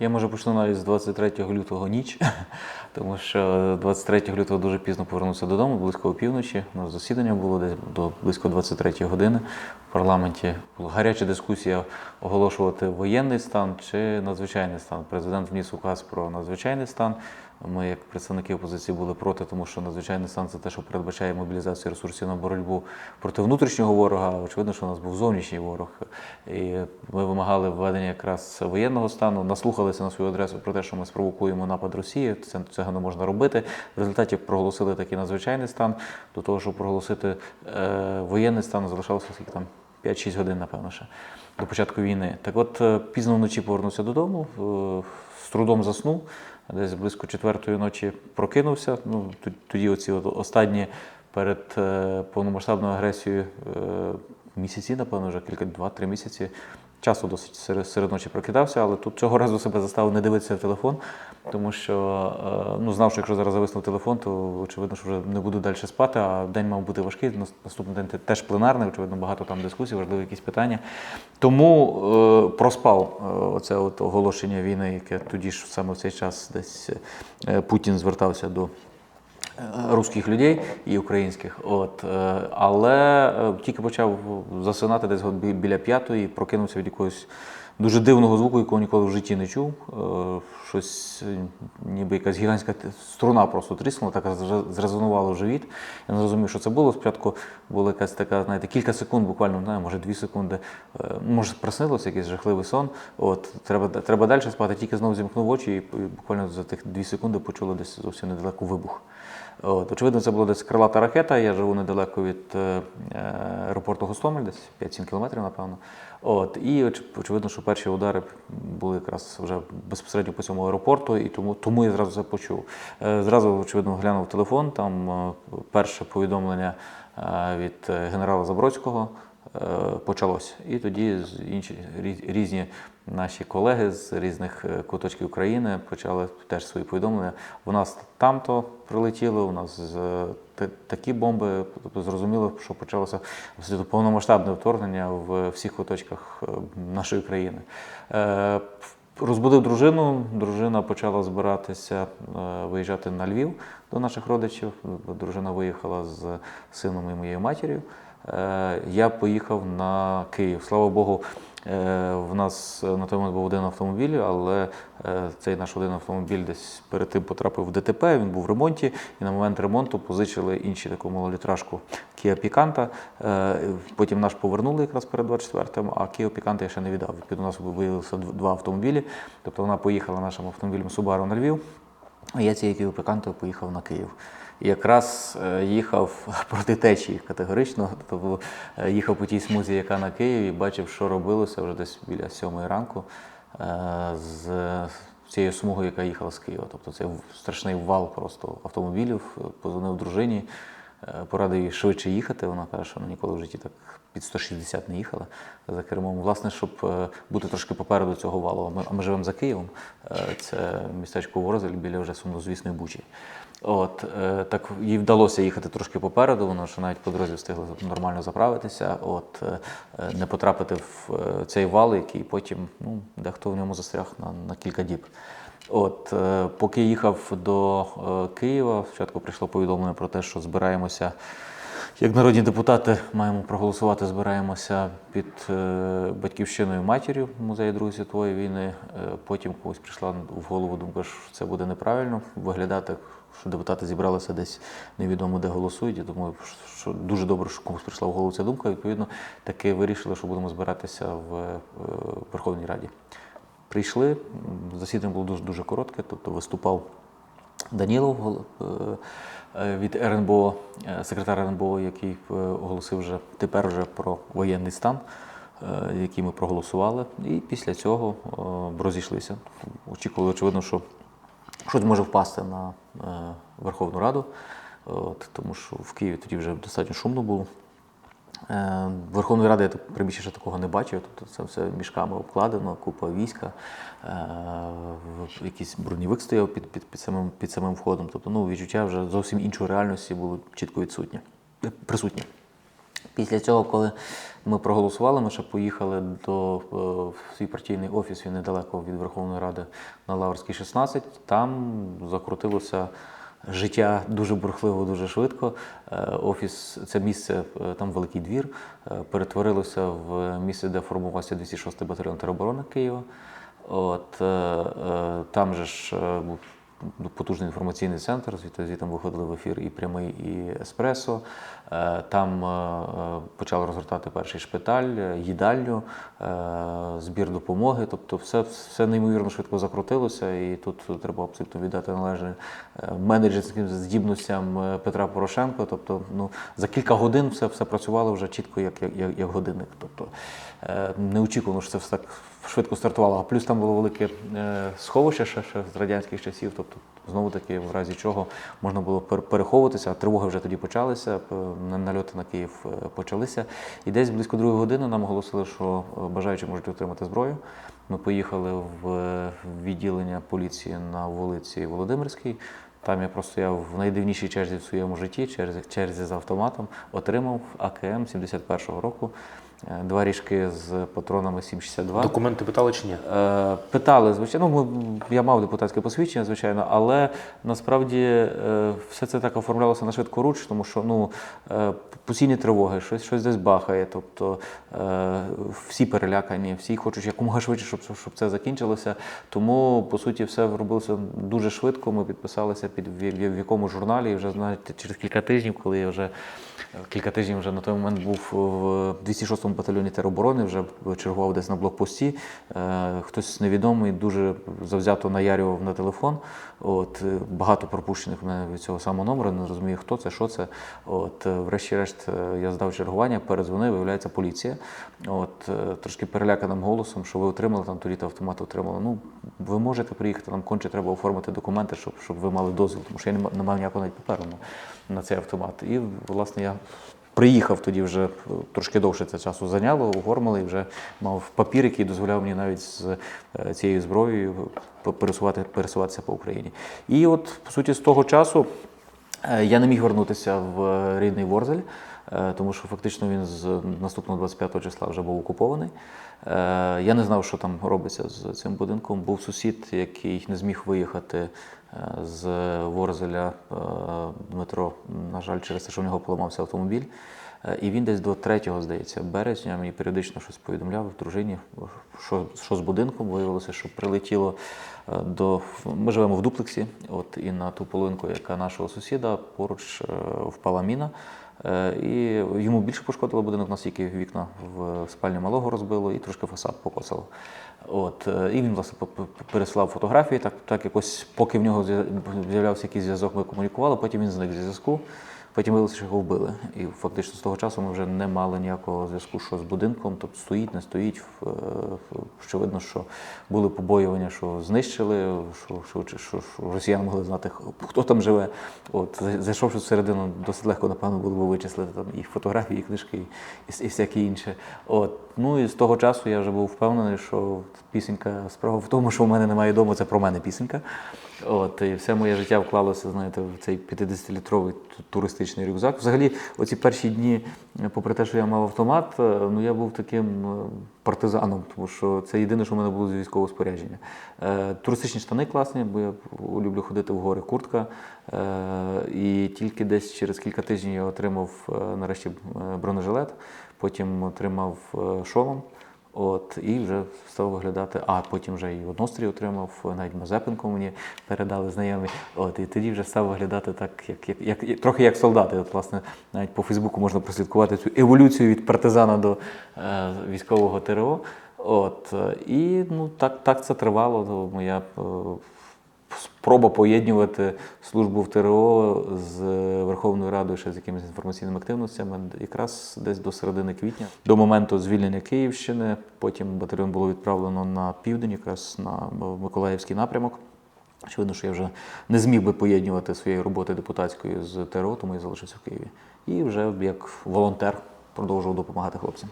Я може почну навіть з 23 лютого ніч, тому що 23 лютого дуже пізно повернувся додому, близько опівночі. У нас засідання було десь до близько 23 години. В парламенті була гаряча дискусія оголошувати воєнний стан чи надзвичайний стан. Президент вніс указ про надзвичайний стан. Ми, як представники опозиції, були проти, тому що надзвичайний стан це те, що передбачає мобілізацію ресурсів на боротьбу проти внутрішнього ворога. Очевидно, що у нас був зовнішній ворог. І ми вимагали введення якраз воєнного стану, наслухалися на свою адресу про те, що ми спровокуємо напад Росії. Це цього не можна робити. В результаті проголосили такий надзвичайний стан. До того, щоб проголосити е, воєнний стан, залишалося скільки там 5-6 годин, напевно, ще до початку війни. Так от е, пізно вночі повернувся додому, е, з трудом заснув. Десь близько четвертої ночі прокинувся. Ну, тоді оці останні перед е, повномасштабною агресією е, місяці, напевно, вже кілька два-три місяці. Часу досить серед, ночі прокидався, але тут цього разу себе заставив не дивитися в телефон, тому що е, ну, знав, що якщо зараз зависнув телефон, то очевидно, що вже не буду далі спати, а день мав бути важкий. Наступний день те- теж пленарний, очевидно, багато там дискусій, важливі якісь питання. Тому е, проспав е, оце от оголошення війни, яке тоді ж саме в цей час десь е, Путін звертався до русських людей і українських. От, е, але е, тільки почав засинати десь біля п'ятої, прокинувся від якогось дуже дивного звуку, якого ніколи в житті не чув. Е, Щось е, ніби якась гігантська струна просто тріснула, так зре- зрезонувало в живіт. Я не зрозумів, що це було. Спочатку була якась така, знаєте, кілька секунд, буквально, знаю, може дві секунди. Е, Може, приснилося якийсь жахливий сон. От, треба, треба далі спати, тільки знову зімкнув очі, і буквально за тих дві секунди почули десь зовсім недалеко вибух. От, очевидно, це була десь крилата ракета. Я живу недалеко від аеропорту Гостомель, десь 5-7 кілометрів, напевно. От, і оч- очевидно, що перші удари були якраз вже безпосередньо по цьому аеропорту, і тому, тому я зразу це почув. Е, Зразу, очевидно, глянув телефон. Там е, перше повідомлення е, від генерала Забродського почалось. І тоді інші різні наші колеги з різних куточків України почали теж свої повідомлення. У нас там-то прилетіло, у нас такі бомби. Тобто зрозуміло, що почалося повномасштабне вторгнення в всіх куточках е, нашої країни. Е, Розбудив дружину. Дружина почала збиратися е, виїжджати на Львів до наших родичів. Дружина виїхала з сином і моєю матір'ю. Я поїхав на Київ. Слава Богу, в нас на той момент був один автомобіль, але е, цей наш один автомобіль десь перед тим потрапив в ДТП. Він був в ремонті, і на момент ремонту позичили інші таку малолітражку Kia Picanto. Е, Потім наш повернули якраз перед 24-м, а Kia Picanto я ще не віддав. Відповідно, у нас виявилося дв- два автомобілі. Тобто вона поїхала нашим автомобілем Subaru на Львів. Я цією Kia поїхав на Київ. І якраз е, їхав проти течії категорично. Тобто е, їхав по тій смузі, яка на Києві, бачив, що робилося вже десь біля сьомої ранку е, з цією смугою, яка їхала з Києва. Тобто це страшний вал просто автомобілів. Позвонив дружині, порадив їй швидше їхати. Вона каже, що вона ніколи в житті так під 160 не їхала за кермом. Власне, щоб е, бути трошки попереду цього валу. А ми, живемо за Києвом. Е, Це містечко Ворозель біля вже сумнозвісної Бучі. От е, так їй вдалося їхати трошки попереду, воно що навіть по дорозі встигли нормально заправитися, от е, е, не потрапити в е, цей вал, який потім ну, дехто в ньому застряг на, на кілька діб. От, е, поки їхав до е, Києва, спочатку прийшло повідомлення про те, що збираємося. Як народні депутати маємо проголосувати, збираємося під е, батьківщиною матір'ю музею Другої світової війни. Потім комусь прийшла в голову думка, що це буде неправильно виглядати, що депутати зібралися десь невідомо де голосують. Я думаю, що дуже добре, що комусь прийшла в голову ця думка. Відповідно, таки вирішили, що будемо збиратися в Верховній Раді. Прийшли, засідання було дуже дуже коротке, тобто виступав Данілов е, е, від РНБО, е, секретар РНБО, який оголосив вже тепер вже про воєнний стан, який ми проголосували. І після цього розійшлися. Очікували, очевидно, що щось може впасти на Верховну Раду, тому що в Києві тоді вже достатньо шумно було. Е, Верховної Ради я так приміщення ще такого не бачив. Тобто це все мішками обкладено, купа війська, е, якийсь бронєвик стояв під, під, під, самим, під самим входом. Тобто ну, відчуття вже зовсім іншої реальності було чітко відсутнє, е, присутнє. Після цього, коли ми проголосували, ми ще поїхали до в свій партійний офіс, він недалеко від Верховної Ради на Лаврській 16. Там закрутилося життя дуже бурхливо, дуже швидко. Е, Офіс, це місце, е, там великий двір, е, перетворилося в місце, де формувався 206-й батальйон тероборони Києва. От, там же ж був потужний інформаційний центр, звідти звідти виходили в ефір і прямий, і еспресо. Е, Там е, е, почали розгортати перший шпиталь, їдальню, збір допомоги. Тобто все, все неймовірно швидко закрутилося, і тут треба абсолютно віддати належне менеджерським здібностям Петра Порошенка. Тобто, ну, за кілька годин все, все працювало вже чітко, як, як, як годинник. Тобто, е, неочікувано, що це все так швидко стартувало. А плюс там було велике е, сховище ще, ще з радянських часів. Тобто, знову таки, в разі чого можна було переховуватися, тривоги вже тоді почалися, нальоти на Київ е, почалися. І десь близько другої години нам оголосили, що е, бажаючі можуть отримати зброю. Ми поїхали в відділення поліції на вулиці Володимирській. Там я простояв в найдивнішій черзі в своєму житті, черзі, черзі з автоматом, отримав АКМ 71-го року, два ріжки з патронами 7,62. Документи питали чи ні? Е, Питали, звичайно, ну, я мав депутатське посвідчення, звичайно, але насправді е, все це так оформлялося на швидку руч, тому що ну, е, постійні тривоги, щось, щось десь бахає. Тобто е, всі перелякані, всі хочуть якомога швидше, щоб, щоб це закінчилося. Тому, по суті, все робилося дуже швидко. Ми підписалися під в, в, в якому журналі, і вже знаєте, через кілька тижнів, коли я вже кілька тижнів вже на той момент був в 206-му батальйоні тероборони, вже чергував десь на блокпості. Е, Хтось невідомий дуже завзято наярював на телефон. От, е, багато пропущених в мене від цього самого номера, не розумію, хто це, що це. От, е, врешті-решт, я здав чергування, перезвонив, виявляється поліція. От, трошки переляканим голосом, що ви отримали там тоді автомат отримали. Ну, ви можете приїхати, нам конче треба оформити документи, щоб, щоб ви мали дозвіл, тому що я не мав ніякого навіть паперу на цей автомат. І, власне, я приїхав тоді вже е, трошки довше це часу зайняло, оформили і вже мав папір, який дозволяв мені навіть з е, цією зброєю пересувати, пересуватися по Україні. І от, по суті, з того часу е, я не міг вернутися в рідний Ворзель, тому що фактично він з наступного 25 числа вже був окупований. Е, Я не знав, що там робиться з цим будинком. Був сусід, який не зміг виїхати е, з Ворзеля е, Дмитро, на жаль, через те, що в нього поламався автомобіль. Е, І він десь до 3, здається, березня мені періодично щось повідомляв дружині, що, що з будинком. Виявилося, що прилетіло е, до. Ми живемо в дуплексі, от і на ту половинку, яка нашого сусіда, поруч е, впала міна. Е, І йому більше пошкодило будинок, наскільки вікна в спальні малого розбило і трошки фасад покосило. От, е, і він, власне, переслав фотографії, так, так якось, поки в нього з'я- з'являвся якийсь зв'язок, ми комунікували, потім він зник зі зв'язку. Потім виявилося, що його вбили. І фактично з того часу ми вже не мали ніякого зв'язку, що з будинком, тобто стоїть, не стоїть. Е, Що видно, що були побоювання, що знищили, що, що, що, що, росіяни могли знати, хто там живе. От, зай- зайшовши всередину, досить легко, напевно, було б вичислити там і фотографії, і книжки, і, і, всяке інше. От. Ну і з того часу я вже був впевнений, що пісенька справа в тому, що в мене немає дому, це про мене пісенька. От, і все моє життя вклалося, знаєте, в цей 50-літровий туристичний рюкзак. Взагалі, оці перші дні, е, попри те, що я мав автомат, е, ну я був таким е, партизаном, тому що це єдине, що в мене було з військового спорядження. Е, Туристичні штани класні, бо я люблю ходити в гори, куртка. Е, І тільки десь через кілька тижнів я отримав нарешті бронежилет, потім отримав шолом. От, і вже став виглядати, а потім вже і однострій отримав, навіть Мазепинку мені передали знайомі. От, і тоді вже став виглядати так, як, як, як, трохи як солдати. От, власне, навіть по Фейсбуку можна прослідкувати цю еволюцію від партизана до е, військового ТРО. От, і ну, так, так це тривало. Моя спроба поєднувати службу в ТРО з Верховною Радою ще з якимись інформаційними активностями, якраз десь до середини квітня, до моменту звільнення Київщини. Потім батальйон було відправлено на південь, якраз на Миколаївський напрямок. Очевидно, що я вже не зміг би поєднувати своєї роботи депутатської з ТРО, тому я залишився в Києві. І вже як волонтер продовжував допомагати хлопцям.